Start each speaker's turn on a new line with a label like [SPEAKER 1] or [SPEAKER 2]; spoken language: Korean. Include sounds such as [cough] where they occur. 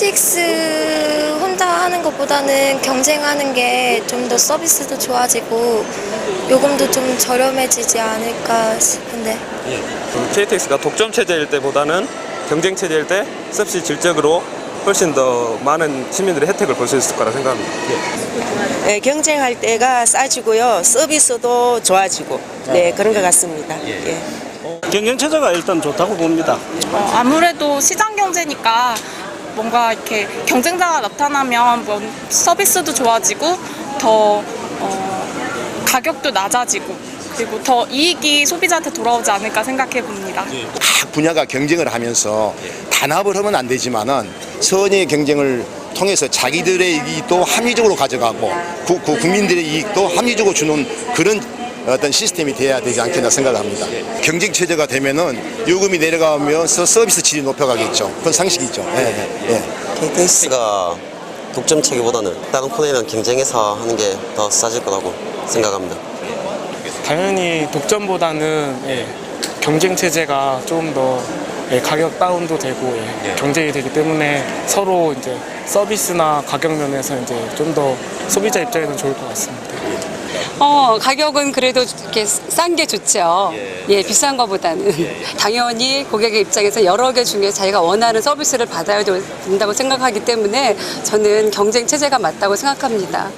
[SPEAKER 1] KTX 혼자 하는 것보다는 경쟁하는 게 좀 더 서비스도 좋아지고 요금도 좀 저렴해지지 않을까 싶은데
[SPEAKER 2] KTX가 독점 체제일 때보다는 경쟁 체제일 때 서비스 질적으로 훨씬 더 많은 시민들의 혜택을 볼 수 있을 거라 생각합니다.
[SPEAKER 3] 네, 경쟁할 때가 싸지고요. 서비스도 좋아지고 네 그런 것 같습니다. 예.
[SPEAKER 4] 경쟁 체제가 일단 좋다고 봅니다.
[SPEAKER 5] 어, 아무래도 시장 경제니까 뭔가 이렇게 경쟁자가 나타나면 뭐 서비스도 좋아지고 더 어, 가격도 낮아지고 그리고 더 이익이 소비자한테 돌아오지 않을까 생각해 봅니다.
[SPEAKER 6] 각 분야가 경쟁을 하면서 단합을 하면 안 되지만은 선의 경쟁을 통해서 자기들의 이익도 합리적으로 가져가고 구- 구- 국민들의 이익도 합리적으로 주는 그런 어떤 시스템이 돼야 되지 않겠나 생각합니다. 경쟁 체제가 되면은 요금이 내려가면서 서비스 질이 높여가겠죠. 그건 상식이죠. 예, 예, 예.
[SPEAKER 7] KTX가 독점 체계보다는 다른 코너랑 경쟁해서 하는 게 더 싸질 거라고 생각합니다.
[SPEAKER 8] 당연히 독점보다는 예, 경쟁 체제가 좀 더 가격 다운도 되고 예, 경쟁이 되기 때문에 서로 이제 서비스나 가격 면에서 이제 좀 더 소비자 입장에서 좋을 것 같습니다.
[SPEAKER 9] 어, 가격은 그래도 이렇게 싼 게 좋죠. 예, 비싼 것보다는. [laughs] 당연히 고객의 입장에서 여러 개 중에 자기가 원하는 서비스를 받아야 된다고 생각하기 때문에 저는 경쟁 체제가 맞다고 생각합니다.